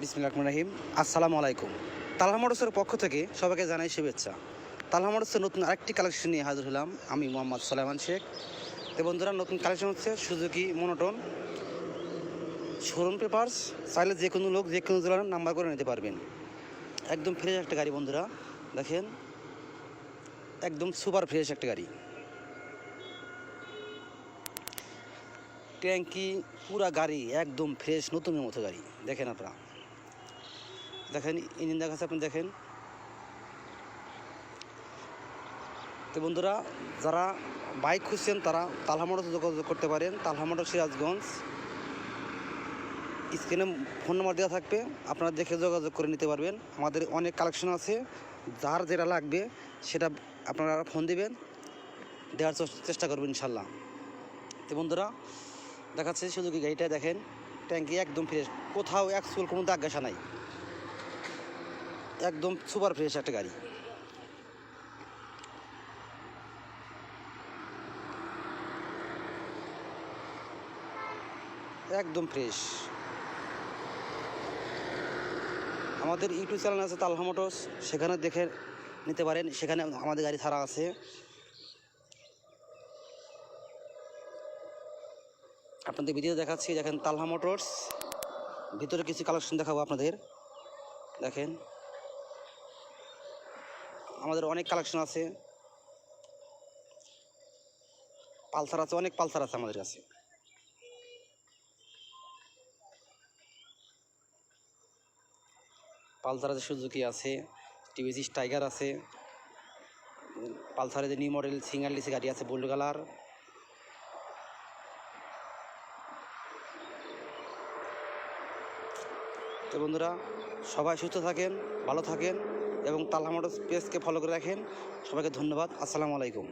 বিসমিল্লাহ রাহিম। আসসালামু আলাইকুম। তালহা মোটরসের পক্ষ থেকে সবাইকে জানাই শুভেচ্ছা। তালহা মোটরসের নতুন আরেকটি কালেকশন নিয়ে হাজির হলাম আমি মোহাম্মদ সালেমান শেখ। তো বন্ধুরা, নতুন কালেকশন হচ্ছে সুজুকি মনোটন শোরুম পেপার্স চাইলে যে কোনো লোক যে কোনো জেলার নাম্বার করে নিতে পারবেন। একদম ফ্রেশ একটা গাড়ি বন্ধুরা, দেখেন। একদম সুপার ফ্রেশ একটা গাড়ি। ট্যাঙ্কি, পুরা গাড়ি একদম ফ্রেশ নতুনের মতো গাড়ি। দেখেন আপনারা। দেখেন, ইঞ্জিন দেখাচ্ছে আপনি দেখেন। তো বন্ধুরা, যারা বাইক খুঁজছেন, তারা তালহা মোটর যোগাযোগ করতে পারেন। তালহা মোটর সিরাজগঞ্জ। স্ক্রিনে ফোন নাম্বার দেওয়া থাকবে, আপনারা দেখে যোগাযোগ করে নিতে পারবেন। আমাদের অনেক কালেকশন আছে, যার যেটা লাগবে, সেটা আপনারা ফোন দিবেন। দেওয়ার চেষ্টা করবেন ইনশাল্লাহ। তো বন্ধুরা, দেখাচ্ছে শুধু গাড়িটা, দেখেন। ট্যাঙ্কি একদম ফ্রেশ কোথাও এক চুল কোনো দাগ ঘাসা নাই। একদম সুপার ফ্রেশ একটা গাড়ি। একদম ফ্রেশ। আমাদের ইউটিউব চ্যানেল আছে তালহা মোটরস, সেখানে দেখে নিতে পারেন, সেখানে আমাদের গাড়ি ছাড়া আছে। আপনাদের ভিডিও দেখাচ্ছি, দেখেন তালহা মোটরস। ভিতরে কিছু কালেকশন দেখাবো আপনাদের। দেখেন। আমাদের অনেক কালেকশন আছে। পালসার আছে অনেক পালসার আছে আমাদের কাছে। পালসার আছে সুজুকি আছে টিভিএস টাইগার আছে উম, পালসারের যে নিউ মডেল সিঙ্গার লিসি গাড়ি আছে বোল্ড কালার। তো বন্ধুরা সবাই সুস্থ থাকেন ভালো থাকেন। এবং তালহা মোটরস পেজকে ফলো করে রাখেন। সবাইকে ধন্যবাদ। আসসালামু আলাইকুম।